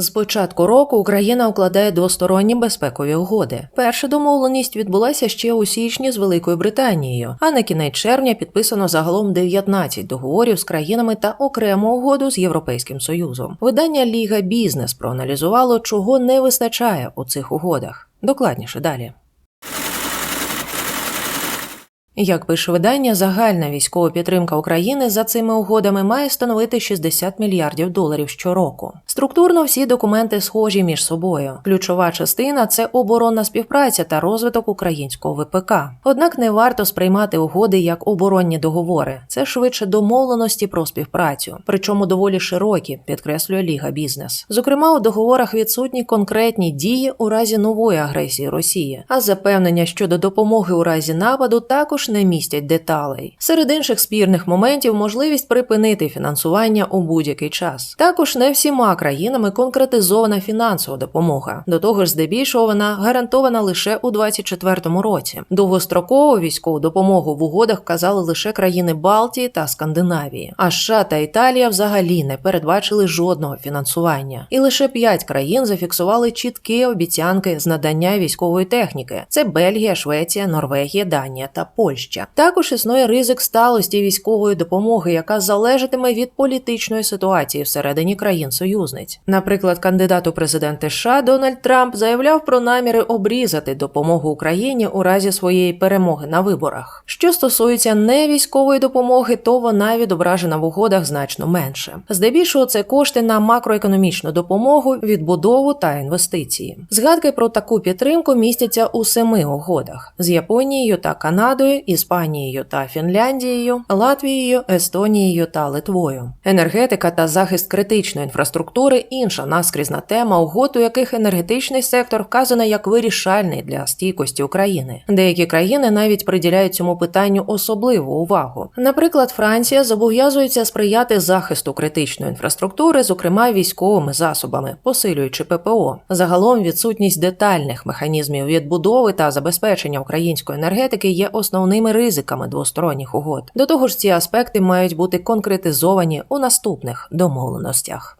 З початку року Україна укладає двосторонні безпекові угоди. Перша домовленість відбулася ще у січні з Великою Британією, а на кінець червня підписано загалом 19 договорів з країнами та окрему угоду з Європейським Союзом. Видання Ліга Бізнес проаналізувало, чого не вистачає у цих угодах. Докладніше далі. Як пише видання, загальна військова підтримка України за цими угодами має становити 60 мільярдів доларів щороку. Структурно всі документи схожі між собою. Ключова частина це оборонна співпраця та розвиток українського ВПК. Однак не варто сприймати угоди як оборонні договори. Це швидше домовленості про співпрацю, причому доволі широкі, підкреслює Ліга Бізнес. Зокрема, у договорах відсутні конкретні дії у разі нової агресії Росії, а запевнення щодо допомоги у разі нападу також не містять деталей. Серед інших спірних моментів можливість припинити фінансування у будь-який час. Також не всіма країнами конкретизована фінансова допомога. До того ж, здебільшого вона гарантована лише у 2024 році. Довгострокову військову допомогу в угодах вказали лише країни Балтії та Скандинавії. А США та Італія взагалі не передбачили жодного фінансування. І лише п'ять країн зафіксували чіткі обіцянки з надання військової техніки: це Бельгія, Швеція, Норвегія, Данія та Польща. Також існує ризик сталості військової допомоги, яка залежатиме від політичної ситуації всередині країн союзниць. Наприклад, кандидат у президенти США Дональд Трамп заявляв про наміри обрізати допомогу Україні у разі своєї перемоги на виборах. Що стосується невійськової допомоги, то вона відображена в угодах значно менше. Здебільшого це кошти на макроекономічну допомогу, відбудову та інвестиції. Згадки про таку підтримку містяться у семи угодах з Японією та Канадою, Іспанією та Фінляндією, Латвією, Естонією та Литвою. Енергетика та захист критичної інфраструктури інша наскрізна тема, угод, у яких енергетичний сектор вказано як вирішальний для стійкості України. Деякі країни навіть приділяють цьому питанню особливу увагу. Наприклад, Франція зобов'язується сприяти захисту критичної інфраструктури, зокрема військовими засобами, посилюючи ППО. Загалом відсутність детальних механізмів відбудови та забезпечення української енергетики є основними ризиками двосторонніх угод. До того ж, ці аспекти мають бути конкретизовані у наступних домовленостях.